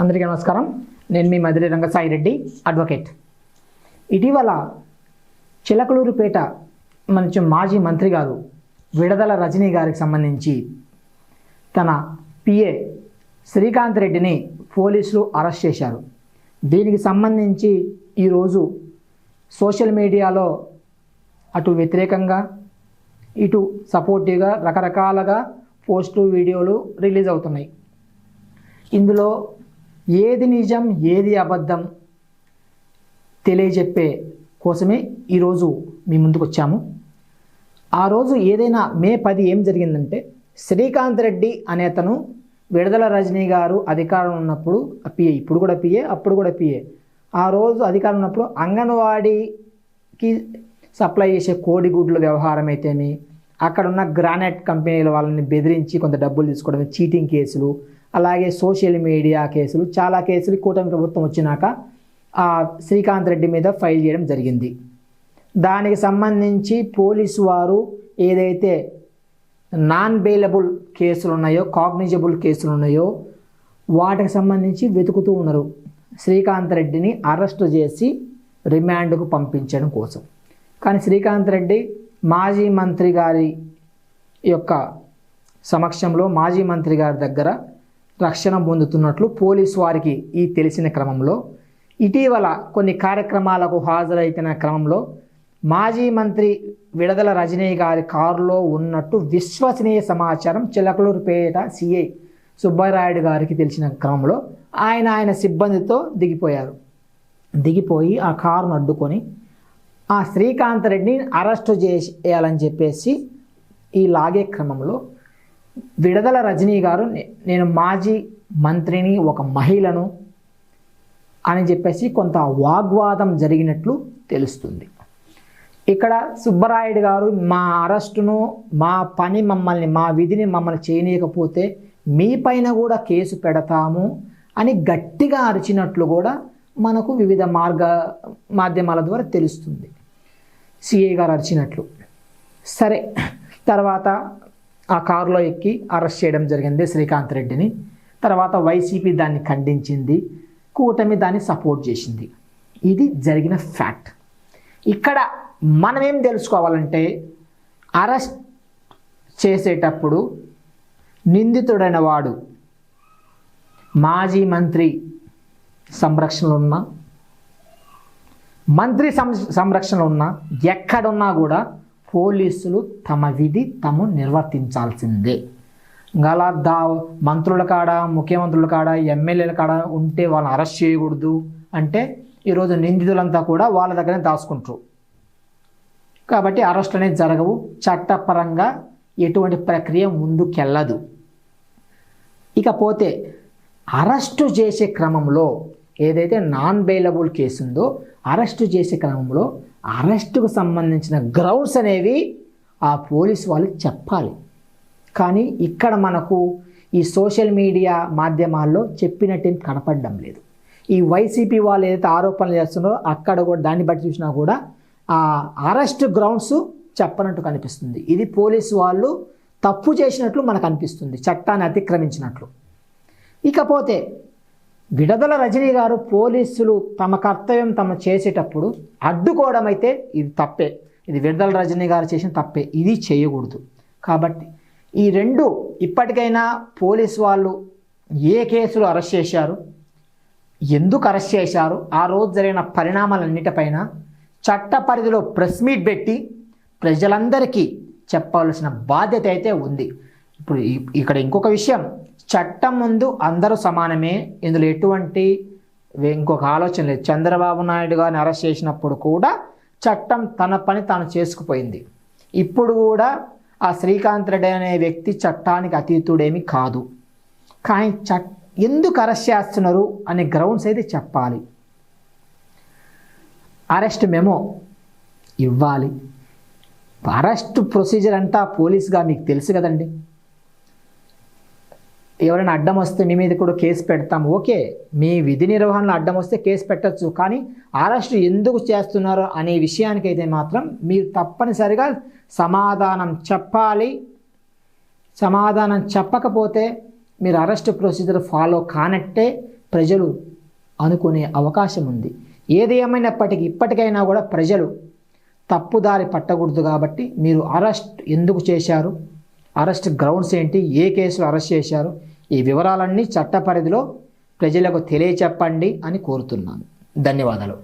అందరికీ నమస్కారం. నేను మీ మధురి రంగసాయి రెడ్డి అడ్వకేట్ ఇటీవల చిలకలూరుపేట మంచి మాజీ మంత్రి గారు విడదల రజనీ గారికి సంబంధించి తన పిఏ శ్రీకాంత్ రెడ్డిని పోలీసులు అరెస్ట్ చేశారు. దీనికి సంబంధించి ఈరోజు సోషల్ మీడియాలో అటు వ్యతిరేకంగా ఇటు సపోర్టివ్గా రకరకాలుగా పోస్టు వీడియోలు రిలీజ్ అవుతున్నాయి. ఇందులో ఏది నిజం ఏది అబద్ధం తెలియజెప్పే కోసమే ఈరోజు మీ ముందుకు వచ్చాము. ఆ రోజు ఏదైనా మే పది ఏం జరిగిందంటే శ్రీకాంత్ రెడ్డి అనే అతను విడుదల రజనీ గారు అధికారం ఉన్నప్పుడు పిఏ ఇప్పుడు కూడా పిఏ అప్పుడు కూడా పిఏ ఆ రోజు అధికారం ఉన్నప్పుడు అంగన్వాడీకి సప్లై చేసే కోడిగుడ్ల వ్యవహారం అయితేమి అక్కడ ఉన్న గ్రానైట్ కంపెనీల వాళ్ళని బెదిరించి కొంత డబ్బులు తీసుకోవడం చీటింగ్ కేసులు అలాగే సోషల్ మీడియా కేసులు చాలా కేసులు కూటమి ప్రభుత్వం వచ్చినాక ఆ శ్రీకాంత్ రెడ్డి మీద ఫైల్ చేయడం జరిగింది. దానికి సంబంధించి పోలీసు వారు ఏదైతే నాన్ బెయిలబుల్ కేసులు ఉన్నాయో కాగ్నిజబుల్ కేసులు ఉన్నాయో వాటికి సంబంధించి వెతుకుతూ ఉన్నారు. శ్రీకాంత్ రెడ్డిని అరెస్ట్ చేసి రిమాండ్కు పంపించడం కోసం. కానీ శ్రీకాంత్ రెడ్డి మాజీ మంత్రి గారి యొక్క సమక్షంలో మాజీ మంత్రి గారి దగ్గర రక్షణ పొందుతున్నట్లు పోలీసు వారికి ఈ తెలిసిన క్రమంలో ఇటీవల కొన్ని కార్యక్రమాలకు హాజరైతున్న క్రమంలో మాజీ మంత్రి విడదల రజనీ గారి కారులో ఉన్నట్టు విశ్వసనీయ సమాచారం చిలకలూరుపేట సిఐ సుబ్బారాయుడు గారికి తెలిసిన క్రమంలో ఆయన ఆయన సిబ్బందితో దిగిపోయారు. దిగిపోయి ఆ కారును అడ్డుకొని ఆ శ్రీకాంత్ రెడ్డిని అరెస్టు చేయాలని చెప్పేసి ఈ లాగే క్రమంలో విడదల రజనీ గారు నేను మాజీ మంత్రిని ఒక మహిళను అని చెప్పేసి కొంత వాగ్వాదం జరిగినట్లు తెలుస్తుంది. ఇక్కడ సుబ్బరాయుడు గారు మా అరెస్టును మా పని మమ్మల్ని మా విధిని మమ్మల్ని చేయనీయకపోతే మీ పైన కూడా కేసు పెడతాము అని గట్టిగా అరిచినట్లు కూడా మనకు వివిధ మార్గ మాధ్యమాల ద్వారా తెలుస్తుంది. సిఏ గారు అరిచినట్లు. సరే తర్వాత ఆ కారులో ఎక్కి అరెస్ట్ చేయడం జరిగింది శ్రీకాంత్ రెడ్డిని. తర్వాత వైసీపీ దాన్ని ఖండించింది కూటమి దాన్ని సపోర్ట్ చేసింది. ఇది జరిగిన ఫ్యాక్ట్. ఇక్కడ మనం ఏం తెలుసుకోవాలంటే అరెస్ట్ చేసేటప్పుడు నిందితుడైన వాడు మాజీ మంత్రి సంరక్షణలో ఉన్న మంత్రి సం సంరక్షణలో ఉన్న ఎక్కడున్నా కూడా పోలీసులు తమ విధి తాము నిర్వర్తించాల్సిందే. గల దా మంత్రుల కాడ ముఖ్యమంత్రుల కాడ ఎమ్మెల్యేల కాడ ఉంటే వాళ్ళని అరెస్ట్ చేయకూడదు. అంటే ఈరోజు నిందితులంతా కూడా వాళ్ళ దగ్గరనే దాచుకుంటారు. కాబట్టి అరెస్ట్ అనేది జరగవు. చట్టపరంగా ఎటువంటి ప్రక్రియ ముందుకెళ్ళదు. ఇకపోతే అరెస్టు చేసే క్రమంలో ఏదైతే నాన్ బెయిలబుల్ కేసు ఉందో అరెస్టు చేసే క్రమంలో అరెస్టుకు సంబంధించిన గ్రౌండ్స్ అనేవి ఆ పోలీసు వాళ్ళు చెప్పాలి. కానీ ఇక్కడ మనకు ఈ సోషల్ మీడియా మాధ్యమాల్లో చెప్పినట్టేం కనపడడం లేదు. ఈ వైసీపీ వాళ్ళు ఏదైతే ఆరోపణలు చేస్తున్నారో అక్కడ కూడా దాన్ని బట్టి చూసినా కూడా ఆ అరెస్ట్ గ్రౌండ్స్ చెప్పనట్టు కనిపిస్తుంది. ఇది పోలీసు వాళ్ళు తప్పు చేసినట్లు మనకు అనిపిస్తుంది చట్టాన్ని అతిక్రమించినట్లు. ఇకపోతే విడదల రజనీ గారు పోలీసులు తమ కర్తవ్యం తమ చేసేటప్పుడు అడ్డుకోవడం అయితే ఇది తప్పే. ఇది విడదల రజనీ గారు చేసిన తప్పే. ఇది చేయకూడదు. కాబట్టి ఈ రెండు ఇప్పటికైనా పోలీసు వాళ్ళు ఏ కేసులు అరెస్ట్ చేశారు ఎందుకు అరెస్ట్ చేశారు ఆ రోజు జరిగిన పరిణామాలన్నిటిపైన చట్ట పరిధిలో ప్రెస్ మీట్ పెట్టి ప్రజలందరికీ చెప్పవలసిన బాధ్యత అయితే ఉంది. ఇప్పుడు ఇక్కడ ఇంకొక విషయం. చట్టం ముందు అందరూ సమానమే. ఇందులో ఎటువంటి ఇంకొక ఆలోచన లేదు. చంద్రబాబు నాయుడు గారిని అరెస్ట్ చేసినప్పుడు కూడా చట్టం తన పని తాను చేసుకుపోయింది. ఇప్పుడు కూడా ఆ శ్రీకాంత్ రెడ్డి అనే వ్యక్తి చట్టానికి అతీతుడేమి కాదు. కానీ చట్ ఎందుకు అరెస్ట్ చేస్తున్నారు అనే గ్రౌండ్స్ అయితే చెప్పాలి. అరెస్ట్ మెమో ఇవ్వాలి. అరెస్ట్ ప్రొసీజర్ అంతా పోలీస్గా మీకు తెలుసు కదండి. ఎవరైనా అడ్డం వస్తే మీ మీద కూడా కేసు పెడతాం ఓకే మీ విధి నిర్వహణలో అడ్డం వస్తే కేసు పెట్టచ్చు. కానీ అరెస్ట్ ఎందుకు చేస్తున్నారో అనే విషయానికైతే మాత్రం మీరు తప్పనిసరిగా సమాధానం చెప్పాలి. సమాధానం చెప్పకపోతే మీరు అరెస్ట్ ప్రొసీజర్ ఫాలో కానట్టే ప్రజలు అనుకునే అవకాశం ఉంది. ఏది ఏమైనప్పటికీ ఇప్పటికైనా కూడా ప్రజలు తప్పుదారి పట్టకూడదు కాబట్టి మీరు అరెస్ట్ ఎందుకు చేశారు? అరెస్ట్ గ్రౌండ్స్ ఏంటి? ఏ కేసులో అరెస్ట్ చేశారు? ఈ వివరాలన్నీ చట్ట పరిధిలో ప్రజలకు తెలియచెప్పండి అని కోరుతున్నాను. ధన్యవాదాలు.